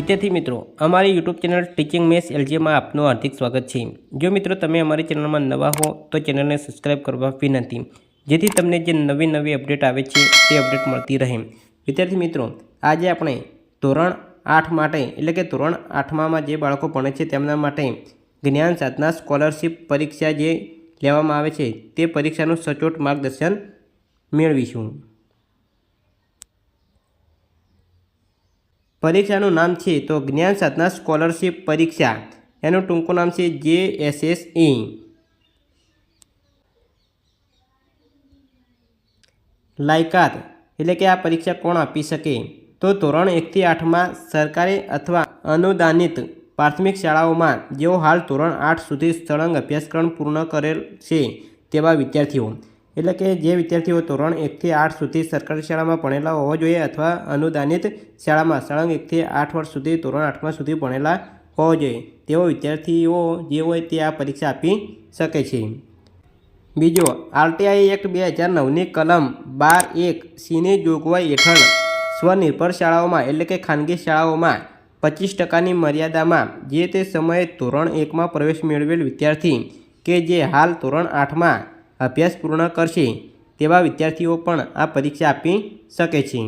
વિદ્યાર્થી મિત્રો, અમારી યુટ્યુબ ચેનલ ટીચિંગ મેસ એલજીમાં આપનું હાર્દિક સ્વાગત છે. જો મિત્રો તમે અમારી ચેનલમાં નવા હો, તો ચેનલને સબસ્ક્રાઈબ કરવા વિનંતી. જેથી તમને જે નવી નવી અપડેટ આવે છે, તે અપડેટ મળતી રહે. વિદ્યાર્થી મિત્રો, આજે આપણે ધોરણ આઠ માટે, એટલે કે ધોરણ આઠમામાં જે બાળકો ભણે છે, તેમના માટે જ્ઞાન સાધના સ્કોલરશીપ પરીક્ષા જે લેવામાં આવે છે, તે પરીક્ષાનું સચોટ માર્ગદર્શન મેળવીશું. પરીક્ષાનું નામ છે તો જ્ઞાન સાધના સ્કોલરશિપ પરીક્ષા. એનું ટૂંકું નામ છે જે એસ એસ ઈ લાયકાત એટલે કે આ પરીક્ષા કોણ આપી શકે? તો ધોરણ એકથી આઠમાં સરકારી અથવા અનુદાનિત પ્રાથમિક શાળાઓમાં જેઓ હાલ ધોરણ આઠ સુધી સળંગ અભ્યાસક્રમ પૂર્ણ કરેલ છે તેવા વિદ્યાર્થીઓ. એટલે કે જે વિદ્યાર્થીઓ ધોરણ એકથી આઠ સુધી સરકારી શાળામાં ભણેલા હોવા જોઈએ અથવા અનુદાનિત શાળામાં સળંગ એકથી આઠ વર્ષ સુધી, ધોરણ આઠમાં સુધી ભણેલા હોવા જોઈએ, તેઓ વિદ્યાર્થીઓ જે હોય તે આ પરીક્ષા આપી શકે છે. બીજો, આરટીઆઈ એક્ટ બે હજાર નવની કલમ બાર એક સીની જોગવાઈ હેઠળ સ્વનિર્ભર શાળાઓમાં એટલે કે ખાનગી શાળાઓમાં પચીસ ટકાની મર્યાદામાં જે તે સમયે ધોરણ એકમાં પ્રવેશ મેળવેલ વિદ્યાર્થી કે જે હાલ ધોરણ આઠમાં અભ્યાસ પૂર્ણ કરશે તેવા વિદ્યાર્થીઓ પણ આ પરીક્ષા આપી શકે છે.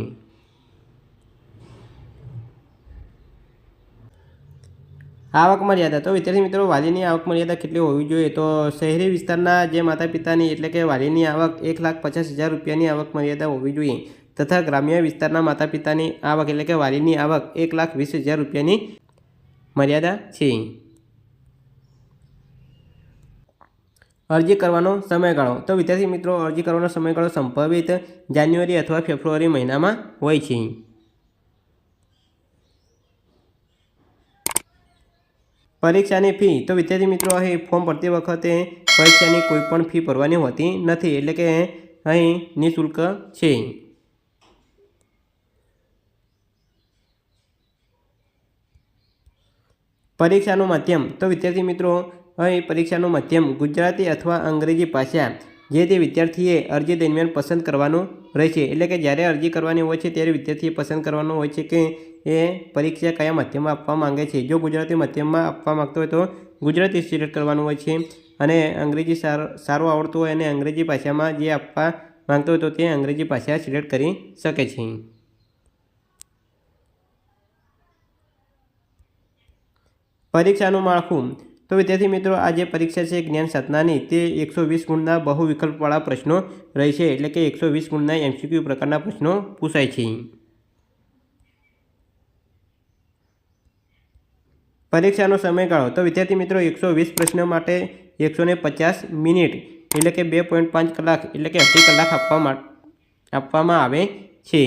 આવક મર્યાદા. તો વિદ્યાર્થી મિત્રો, વાલીની આવક મર્યાદા કેટલી હોવી જોઈએ? તો શહેરી વિસ્તારના જે માતા પિતાની એટલે કે વાલીની આવક એક લાખ પચાસ હજાર રૂપિયાની આવક મર્યાદા હોવી જોઈએ તથા ગ્રામ્ય વિસ્તારના માતા પિતાની આવક એટલે કે વાલીની આવક એક લાખ વીસ હજાર રૂપિયાની મર્યાદા છે. અરજી કરવાનો સમયગાળો. તો વિદ્યાર્થી મિત્રો, અરજી કરવાનો સમયગાળો સંભવિત જાન્યુઆરી અથવા ફેબ્રુઆરી મહિનામાં હોય છે. પરીક્ષાની ફી. તો વિદ્યાર્થી મિત્રો, અહીં ફોર્મ ભરતી વખતે પરીક્ષાની કોઈ પણ ફી ભરવાની હોતી નથી. એટલે કે અહીં નિઃશુલ્ક છે. પરીક્ષાનું માધ્યમ. તો વિદ્યાર્થી મિત્રો અહીં પરીક્ષાનું માધ્યમ ગુજરાતી અથવા અંગ્રેજી ભાષા જે તે વિદ્યાર્થીએ અરજી દરમિયાન પસંદ કરવાનું રહેશે. એટલે કે જ્યારે અરજી કરવાની હોય છે ત્યારે વિદ્યાર્થીએ પસંદ કરવાનું હોય છે કે એ પરીક્ષા કયા માધ્યમમાં આપવા માંગે છે. જો ગુજરાતી માધ્યમમાં આપવા માંગતો હોય તો ગુજરાતી સિલેક્ટ કરવાનું હોય છે અને અંગ્રેજી સારું આવડતું હોય અને અંગ્રેજી ભાષામાં જે આપવા માંગતો હોય તો તે અંગ્રેજી ભાષા સિલેક્ટ કરી શકે છે. પરીક્ષાનું માળખું તો વિદ્યાર્થી મિત્રો આ જે પરીક્ષા છે જ્ઞાન સાધનાની. તે એકસો વીસ ગુણના બહુ વિકલ્પવાળા પ્રશ્નો રહેશે. એટલે કે એકસો વીસ ગુણના એમસીક્યુ પ્રકારના પ્રશ્નો પૂછાય છે. પરીક્ષાનો સમયગાળો. તો વિદ્યાર્થી મિત્રો, એકસો વીસ પ્રશ્નો માટે એકસો પચાસ મિનિટ, એટલે કે બે પોઈન્ટ પાંચ કલાક, એટલે કે અઢી કલાક આપવામાં આપવામાં આવે છે.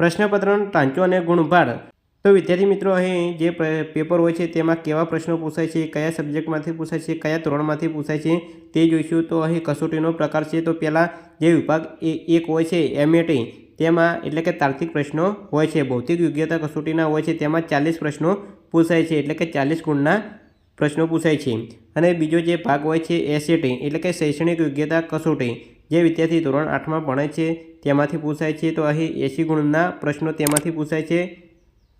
પ્રશ્નપત્રનો ટાંચો અને ગુણભાર. તો વિદ્યાર્થી મિત્રો, અહીં જે પેપર હોય છે, તેમાં કેવા પ્રશ્નો પૂછાય છે, કયા સબ્જેક્ટમાંથી પૂછાય છે, કયા ધોરણમાંથી પૂછાય છે, તે જોઈશું. તો અહીં કસોટીનો પ્રકાર છે, તો પહેલાં જે વિભાગ એક હોય છે, એમએટી, તેમાં એટલે કે તાર્કિક પ્રશ્નો હોય છે, ભૌતિક યોગ્યતા કસોટીના હોય છે, તેમાં ચાલીસ પ્રશ્નો પૂછાય છે, એટલે કે ચાલીસ ગુણના પ્રશ્નો પૂછાય છે. અને બીજો જે ભાગ હોય છે, એસએટી, એટલે કે શૈક્ષણિક યોગ્યતા કસોટી. જે વિદ્યાર્થી ધોરણ આઠમાં ભણે છે, તેમાંથી પૂછાય છે, તો અહીં એંસી ગુણના પ્રશ્નો તેમાંથી પૂછાય છે.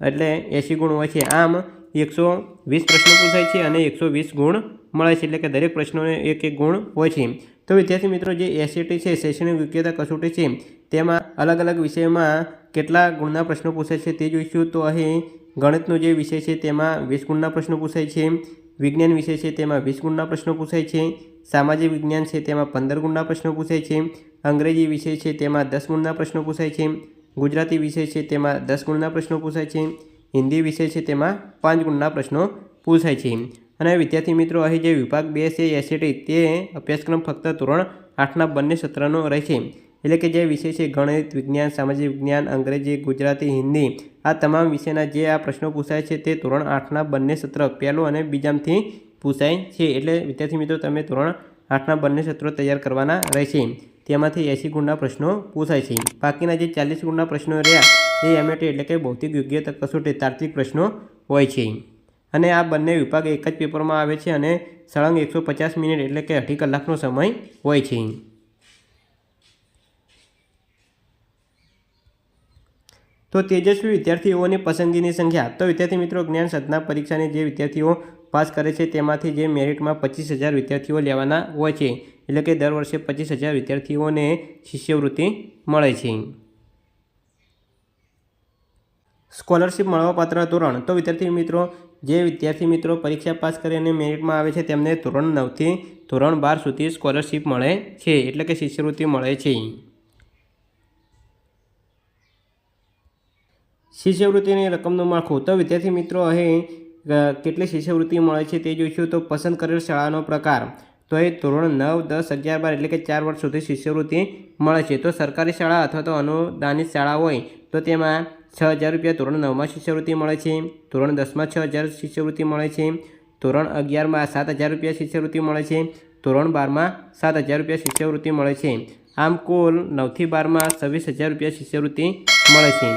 એટલે એંસી ગુણ હોય છે, આમ એકસો વીસ પ્રશ્નો પૂછાય છે અને એકસો વીસ ગુણ મળે છે, એટલે કે દરેક પ્રશ્નોને એક એક ગુણ હોય છે. તો વિદ્યાર્થી મિત્રો, જે એસએટી છે, શૈક્ષણિક યોગ્યતા કસોટી છે, તેમાં અલગ અલગ વિષયમાં કેટલા ગુણના પ્રશ્નો પૂછાય છે તે જોઈશું. તો અહીં ગણિતનો જે વિષય છે, તેમાં વીસ ગુણના પ્રશ્નો પૂછાય છે. વિજ્ઞાન વિષય છે તેમાં વીસ ગુણના પ્રશ્નો પૂછાય છે, સામાજિક વિજ્ઞાન છે તેમાં પંદર ગુણના પ્રશ્નો પૂછાય છે, અંગ્રેજી વિષય છે તેમાં દસ ગુણના પ્રશ્નો પૂછાય છે, ગુજરાતી વિષય છે તેમાં દસ ગુણના પ્રશ્નો પૂછાય છે, હિન્દી વિષય છે તેમાં પાંચ ગુણના પ્રશ્નો પૂછાય છે. અને વિદ્યાર્થી મિત્રો, અહીં જે વિભાગ બે છે એસએટી તે અભ્યાસક્રમ ફક્ત ધોરણ આઠના બંને સત્રનો રહે છે. એટલે કે જે વિષય છે ગણિત, વિજ્ઞાન, સામાજિક વિજ્ઞાન, અંગ્રેજી, ગુજરાતી, હિન્દી, આ તમામ વિષયના જે આ પ્રશ્નો પૂછાય છે તે ધોરણ આઠના બંને સત્ર પહેલું અને બીજામથી પૂછાય છે. એટલે વિદ્યાર્થી મિત્રો, તમે ધોરણ આઠના બંને સત્રો તૈયાર કરવાના રહેશે. તેમાંથી એંસી ગુણના પ્રશ્નો પૂછાય છે. બાકીના જે ચાલીસ ગુણના પ્રશ્નો રહ્યા એ એમએટી એટલે કે ભૌતિક યોગ્યતા કસોટી તાર્કિક પ્રશ્નો હોય છે. અને આ બંને વિભાગ એક જ પેપરમાં આવે છે અને સળંગ એકસો મિનિટ એટલે કે અઢી કલાકનો સમય હોય છે. તો તેજસ્વી વિદ્યાર્થીઓની પસંદગીની સંખ્યા. તો વિદ્યાર્થી મિત્રો, જ્ઞાન સાધના પરીક્ષાની જે વિદ્યાર્થીઓ પાસ કરે છે, તેમાંથી જે મેરિટમાં પચીસ હજાર વિદ્યાર્થીઓ લેવાના હોય છે, એટલે કે દર વર્ષે પચીસ હજાર વિદ્યાર્થીઓને શિષ્યવૃત્તિ મળે છે. સ્કોલરશિપ મળવાપાત્ર ધોરણ. તો વિદ્યાર્થી મિત્રો, જે વિદ્યાર્થી મિત્રો પરીક્ષા પાસ કરી અને મેરિટમાં આવે છે, તેમને ધોરણ નવથી ધોરણ બાર સુધી સ્કોલરશિપ મળે છે, એટલે કે શિષ્યવૃત્તિ મળે છે. શિષ્યવૃત્તિની રકમનું માળખું તો વિદ્યાર્થી મિત્રો, અહીં કેટલી શિષ્યવૃત્તિ મળે છે તે જોઈશું. તો પસંદ કરેલ શાળાનો પ્રકાર. તો એ ધોરણ નવ, દસ, અગિયાર, બાર એટલે કે ચાર વર્ષ સુધી શિષ્યવૃત્તિ મળે છે. તો સરકારી શાળા અથવા તો અનુદાનિત શાળા હોય, તો તેમાં છ હજાર રૂપિયા ધોરણ નવમાં શિષ્યવૃત્તિ મળે છે, ધોરણ દસમાં છ હજાર શિષ્યવૃત્તિ મળે છે, ધોરણ અગિયારમાં સાત હજાર રૂપિયા શિષ્યવૃત્તિ મળે છે, ધોરણ બારમાં સાત હજાર રૂપિયા શિષ્યવૃત્તિ મળે છે. આમ કુલ નવથી બારમાં છવ્વીસ હજાર રૂપિયા શિષ્યવૃત્તિ મળે છે.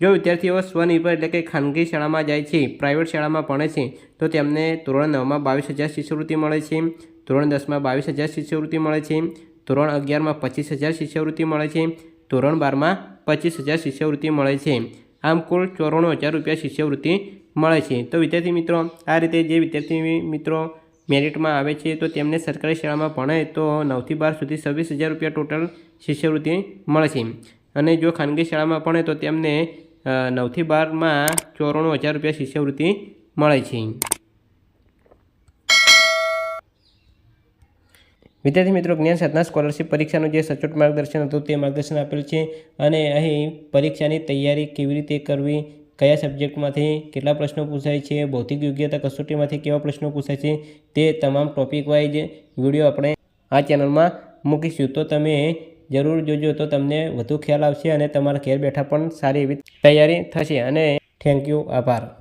જો વિદ્યાર્થીઓ સ્વનિર્ભર એટલે કે ખાનગી શાળામાં જાય છે, પ્રાઇવેટ શાળામાં ભણે છે, તો તેમને ધોરણ નવમાં બાવીસ હજાર શિષ્યવૃત્તિ મળે છે, ધોરણ દસમાં બાવીસ હજાર શિષ્યવૃત્તિ મળે છે, ધોરણ અગિયારમાં પચીસ હજાર શિષ્યવૃત્તિ મળે છે, ધોરણ બારમાં પચીસ હજાર શિષ્યવૃત્તિ મળે છે. આમ કુલ ચોરાણું હજાર રૂપિયા શિષ્યવૃત્તિ મળે છે. તો વિદ્યાર્થી મિત્રો, આ રીતે જે વિદ્યાર્થી મિત્રો મેરિટમાં આવે છે, તો તેમને સરકારી શાળામાં ભણે, તો નવથી બાર સુધી છવ્વીસ હજાર રૂપિયા ટોટલ શિષ્યવૃત્તિ મળે છે. અને જો ખાનગી શાળામાં ભણે, તો તેમને નવથી બારમાં ચોરાણું હજાર રૂપિયા શિષ્યવૃત્તિ મળે છે. વિદ્યાર્થી મિત્રો, જ્ઞાન સાધના સ્કોલરશિપ પરીક્ષાનું જે સચોટ માર્ગદર્શન હતું તે માર્ગદર્શન આપેલ છે અને અહીં પરીક્ષાની તૈયારી કેવી રીતે કરવી, કયા સબ્જેક્ટમાંથી કેટલા પ્રશ્નો પૂછાય છે, ભૌતિક યોગ્યતા કસોટીમાંથી કેવા પ્રશ્નો પૂછાય છે, તે તમામ ટોપિક વાઇઝ વીડિયો આપણે આ ચેનલમાં મૂકીશું. તો તમે જરૂર જોજો તો તમને વધુ ખ્યાલ આવશે અને તમારા ઘેર બેઠા પણ સારી એવી તૈયારી થશે. અને થેન્ક યુ આભાર.